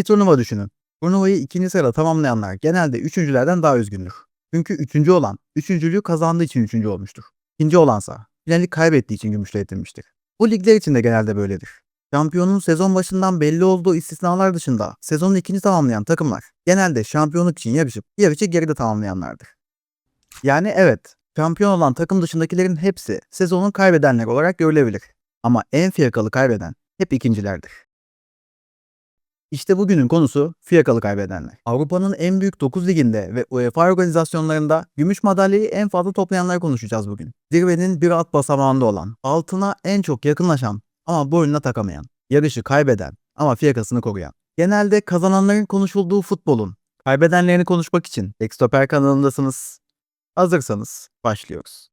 Bir turnuva düşünün. Turnuvayı ikinci sırada tamamlayanlar genelde üçüncülerden daha üzgündür. Çünkü üçüncü olan, üçüncülüğü kazandığı için üçüncü olmuştur. İkinci olansa, finali kaybettiği için gümüşle yetinmiştir. Bu ligler için de genelde böyledir. Şampiyonun sezon başından belli olduğu istisnalar dışında sezonu ikinci tamamlayan takımlar genelde şampiyonluk için yarışıp yarışı geride tamamlayanlardır. Yani evet, şampiyon olan takım dışındakilerin hepsi sezonun kaybedenler olarak görülebilir. Ama en fiyakalı kaybeden hep ikincilerdir. İşte bugünün konusu fiyakalı kaybedenler. Avrupa'nın en büyük 9 liginde ve UEFA organizasyonlarında gümüş madalyayı en fazla toplayanlar konuşacağız bugün. Zirvenin bir alt basamağında olan, altına en çok yakınlaşan ama boynuna takamayan, yarışı kaybeden ama fiyakasını koruyan. Genelde kazananların konuşulduğu futbolun, kaybedenlerini konuşmak için Ekstoper kanalındasınız. Hazırsanız başlıyoruz.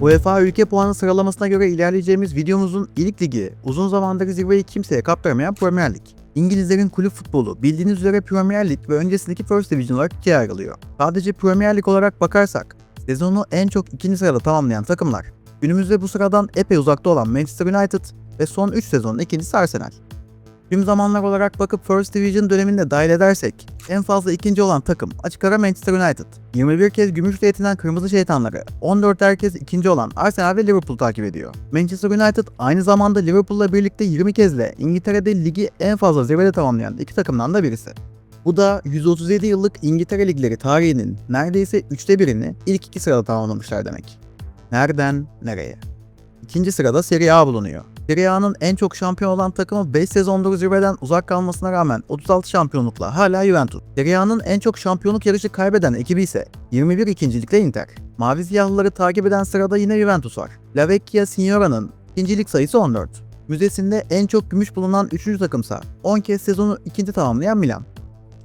UEFA ülke puanı sıralamasına göre ilerleyeceğimiz videomuzun ilk ligi uzun zamandır zirveyi kimseye kaptırmayan Premier Lig. İngilizlerin kulüp futbolu bildiğiniz üzere Premier Lig ve öncesindeki First Division olarak ikiye ayrılıyor. Sadece Premier Lig olarak bakarsak sezonu en çok ikinci sırada tamamlayan takımlar günümüzde bu sıradan epey uzakta olan Manchester United ve son 3 sezonun ikincisi Arsenal. Tüm zamanlar olarak bakıp First Division döneminde dahil edersek en fazla ikinci olan takım açık ara Manchester United. 21 kez gümüşle yetinen Kırmızı Şeytanları, 14 herkes ikinci olan Arsenal ve Liverpool takip ediyor. Manchester United aynı zamanda Liverpool'la birlikte 20 kezde İngiltere'de ligi en fazla zirvede tamamlayan iki takımdan da birisi. Bu da 137 yıllık İngiltere ligleri tarihinin neredeyse üçte birini ilk iki sırada tamamlamışlar demek. Nereden nereye? İkinci sırada Serie A bulunuyor. Serie A'nın en çok şampiyon olan takımı 5 sezondur zirveden uzak kalmasına rağmen 36 şampiyonlukla hala Juventus. Serie A'nın en çok şampiyonluk yarışı kaybeden ekibi ise 21 ikincilikle Inter. Mavi siyahlıları takip eden sırada yine Juventus var. La Vecchia Signora'nın ikincilik sayısı 14. Müzesinde en çok gümüş bulunan 3. takımsa 10 kez sezonu ikinci tamamlayan Milan.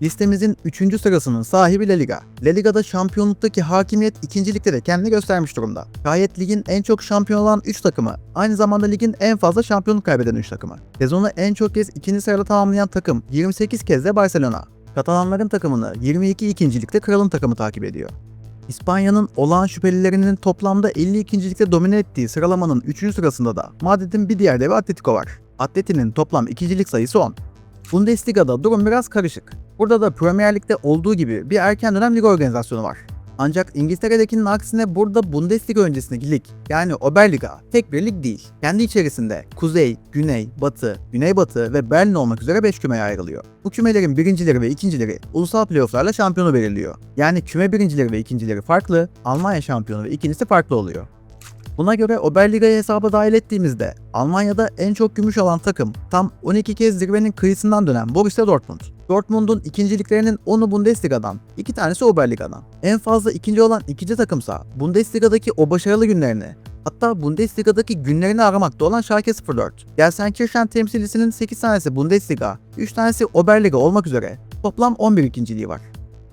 Listemizin 3. sırasının sahibi La Liga. La Liga'da şampiyonluktaki hakimiyet ikincilikte de kendini göstermiş durumda. Gayet ligin en çok şampiyon olan 3 takımı, aynı zamanda ligin en fazla şampiyonluk kaybeden 3 takımı. Sezonu en çok kez ikinci sırada tamamlayan takım 28 kez de Barcelona. Katalanların takımını 22 ikincilikte Kral'ın takımı takip ediyor. İspanya'nın olağan şüphelilerinin toplamda 52. domine ettiği sıralamanın 3. sırasında da Madrid'in bir diğer devi Atletico var. Atleti'nin toplam ikincilik sayısı 10. Bundesliga'da durum biraz karışık. Burada da Premier Lig'de olduğu gibi bir erken dönem lig organizasyonu var. Ancak İngiltere'dekinin aksine burada Bundesliga öncesindeki lig yani Oberliga tek bir lig değil. Kendi içerisinde Kuzey, Güney, Batı, Güneybatı ve Berlin olmak üzere 5 kümeye ayrılıyor. Bu kümelerin birincileri ve ikincileri ulusal playofflarla şampiyonu belirliyor. Yani küme birincileri ve ikincileri farklı, Almanya şampiyonu ve ikincisi farklı oluyor. Buna göre Oberliga'yı hesaba dahil ettiğimizde Almanya'da en çok gümüş alan takım tam 12 kez zirvenin kıyısından dönen Borussia Dortmund. Dortmund'un ikinciliklerinin 10'u Bundesliga'dan, 2 tanesi Oberliga'dan. En fazla ikinci olan ikinci takımsa Bundesliga'daki o başarılı günlerini, hatta Bundesliga'daki günlerini aramakta olan Schalke 04. Gelsenkirchen temsilcisinin 8 tanesi Bundesliga, 3 tanesi Oberliga olmak üzere toplam 11 ikinciliği var.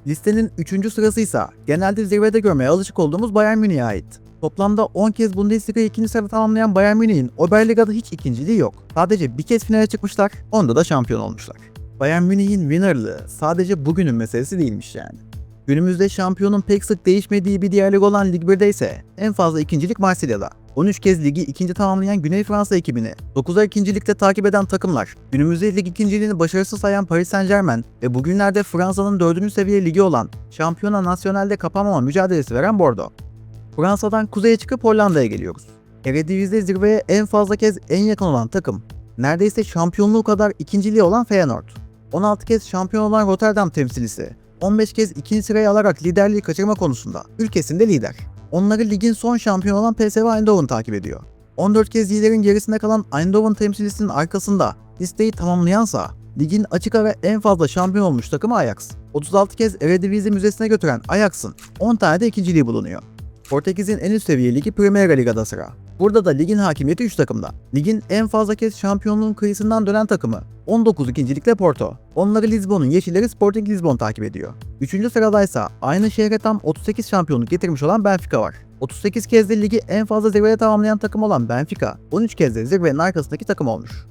Listenin 3. sırası ise genelde zirvede görmeye alışık olduğumuz Bayern Münih'e ait. Toplamda 10 kez Bundesliga'yı ikinci sırada tamamlayan Bayern Münih'in Oberliga'da hiç ikinciliği yok. Sadece bir kez finale çıkmışlar, onda da şampiyon olmuşlar. Bayern Münih'in winnerlığı sadece bugünün meselesi değilmiş yani. Günümüzde şampiyonun pek sık değişmediği bir diğer lig olan Lig 1'de ise en fazla ikincilik Marsilya'da. 13 kez ligi ikinci tamamlayan Güney Fransa ekibini 9'ar ikincilikte takip eden takımlar, günümüzde lig ikinciliğini başarısız sayan Paris Saint Germain ve bugünlerde Fransa'nın 4. seviye ligi olan Şampiyona Nasyonel'de kapanmama mücadelesi veren Bordeaux. Fransa'dan kuzeye çıkıp Hollanda'ya geliyoruz. Eredivisie'de zirveye en fazla kez en yakın olan takım, neredeyse şampiyonluğu kadar ikinciliği olan Feyenoord. 16 kez şampiyon olan Rotterdam temsilcisi, 15 kez ikinci sırayı alarak liderliği kaçırma konusunda ülkesinde lider. Onları ligin son şampiyon olan PSV Eindhoven takip ediyor. 14 kez liderin gerisinde kalan Eindhoven temsilcisinin arkasında listeyi tamamlayansa ligin açık ara en fazla şampiyon olmuş takımı Ajax. 36 kez Eredivisie müzesine götüren Ajax'ın 10 tane de ikinciliği bulunuyor. Portekiz'in en üst seviye ligi Primeira Liga'da sıra. Burada da ligin hakimiyeti 3 takımda. Ligin en fazla kez şampiyonluğun kıyısından dönen takımı 19 ikincilikle Porto. Onları Lisbon'un yeşilleri Sporting Lisbon takip ediyor. 3. sıradaysa aynı şehre tam 38 şampiyonluk getirmiş olan Benfica var. 38 kez de ligi en fazla zirvede tamamlayan takım olan Benfica, 13 kez de zirvenin arkasındaki takım olmuş.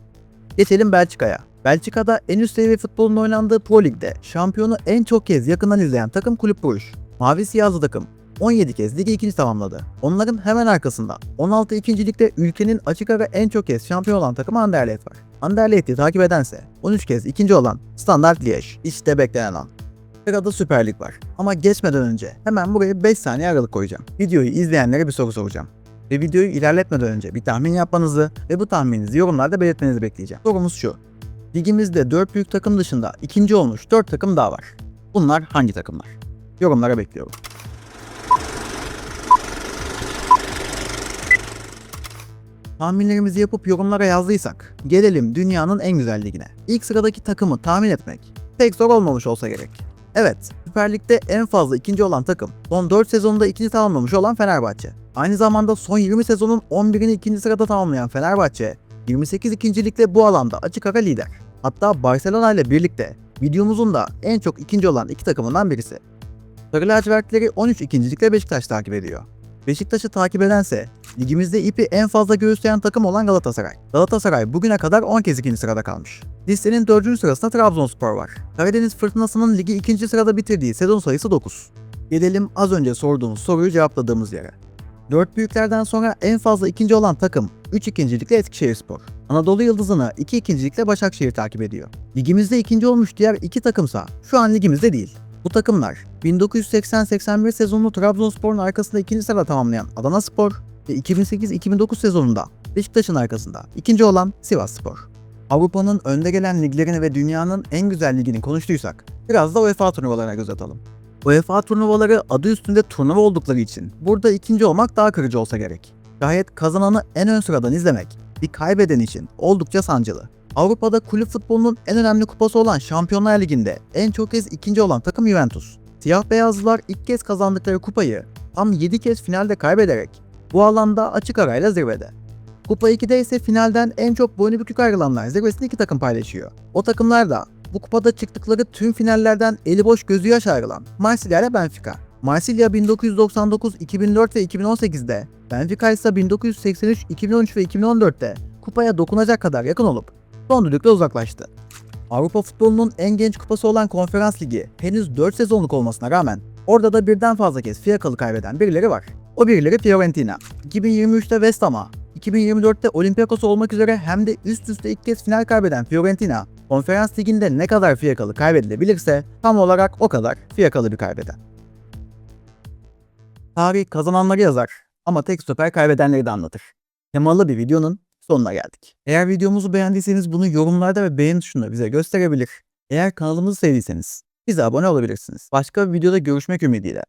Geçelim Belçika'ya. Belçika'da en üst seviye futbolun oynandığı Pro Lig'de şampiyonu en çok kez yakından izleyen takım Kulüp Bruges. Mavi siyahlı takım 17 kez ligi ikinci tamamladı. Onların hemen arkasında 16 ikincilikte ülkenin açık ara en çok kez şampiyon olan takımı Anderlecht var. Anderlecht'i takip edense 13 kez ikinci olan Standard Liège. İşte beklenen an. Sırada Süper Lig var. Ama geçmeden önce hemen buraya 5 saniye aralık koyacağım. Videoyu izleyenlere bir soru soracağım. Ve videoyu ilerletmeden önce bir tahmin yapmanızı ve bu tahmininizi yorumlarda belirtmenizi bekleyeceğim. Sorumuz şu. Ligimizde 4 büyük takım dışında ikinci olmuş 4 takım daha var. Bunlar hangi takımlar? Yorumlara bekliyorum. Tahminlerimizi yapıp yorumlara yazdıysak gelelim dünyanın en güzel ligine. İlk sıradaki takımı tahmin etmek pek zor olmamış olsa gerek. Evet, Süper Lig'de en fazla ikinci olan takım son 4 sezonunda ikinci tamamlamış olan Fenerbahçe. Aynı zamanda son 20 sezonun 11'ini ikinci sırada tamamlayan Fenerbahçe 28 ikincilikle bu alanda açık ara lider. Hatta Barcelona ile birlikte videomuzun da en çok ikinci olan iki takımından birisi. Sarı lacivertleri 13 ikincilikle Beşiktaş takip ediyor. Beşiktaş'ı takip edense ligimizde ipi en fazla göğüsleyen takım olan Galatasaray. Galatasaray bugüne kadar 10 kez ikinci sırada kalmış. Listenin 4. sırasında Trabzonspor var. Karadeniz Fırtınası'nın ligi ikinci sırada bitirdiği sezon sayısı 9. Gelelim az önce sorduğunuz soruyu cevapladığımız yere. Dört büyüklerden sonra en fazla ikinci olan takım 3 ikincilikle Eskişehirspor. Anadolu Yıldızı'nı 2 ikincilikle Başakşehir takip ediyor. Ligimizde ikinci olmuş diğer iki takımsa şu an ligimizde değil. Bu takımlar 1980-81 sezonunu Trabzonspor'un arkasında ikinci sırada tamamlayan Adana Spor ve 2008-2009 sezonunda Beşiktaş'ın arkasında ikinci olan Sivas Spor. Avrupa'nın önde gelen liglerini ve dünyanın en güzel ligini konuştuysak biraz da UEFA turnuvalarına göz atalım. UEFA turnuvaları adı üstünde turnuva oldukları için burada ikinci olmak daha kırıcı olsa gerek. Şayet kazananı en ön sıradan izlemek bir kaybeden için oldukça sancılı. Avrupa'da kulüp futbolunun en önemli kupası olan Şampiyonlar Ligi'nde en çok kez ikinci olan takım Juventus. Siyah beyazlılar ilk kez kazandıkları kupayı tam 7 kez finalde kaybederek bu alanda açık arayla zirvede. Kupa 2'de ise finalden en çok boynu bükük ayrılanlar zirvesini iki takım paylaşıyor. O takımlar da bu kupada çıktıkları tüm finallerden eli boş gözü yaş ayrılan Marsilya ile Benfica. Marsilya 1999, 2004 ve 2018'de, Benfica ise 1983, 2013 ve 2014'te kupaya dokunacak kadar yakın olup son düdükle uzaklaştı. Avrupa futbolunun en genç kupası olan Konferans Ligi henüz 4 sezonluk olmasına rağmen orada da birden fazla kez fiyakalı kaybeden birileri var. O birileri Fiorentina. 2023'te West Ham'a, 2024'te Olympiakos olmak üzere hem de üst üste ilk kez final kaybeden Fiorentina, Konferans Ligi'nde ne kadar fiyakalı kaybedilebilirse tam olarak o kadar fiyakalı bir kaybeden. Tarih kazananları yazar ama tek stoper kaybedenleri de anlatır. Temalı bir videonun sonuna geldik. Eğer videomuzu beğendiyseniz bunu yorumlarda ve beğeni tuşunda bize gösterebilir. Eğer kanalımızı sevdiyseniz bize abone olabilirsiniz. Başka bir videoda görüşmek ümidiyle.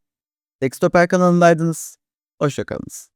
Tek Stoper kanalındaydınız. Hoşçakalınız.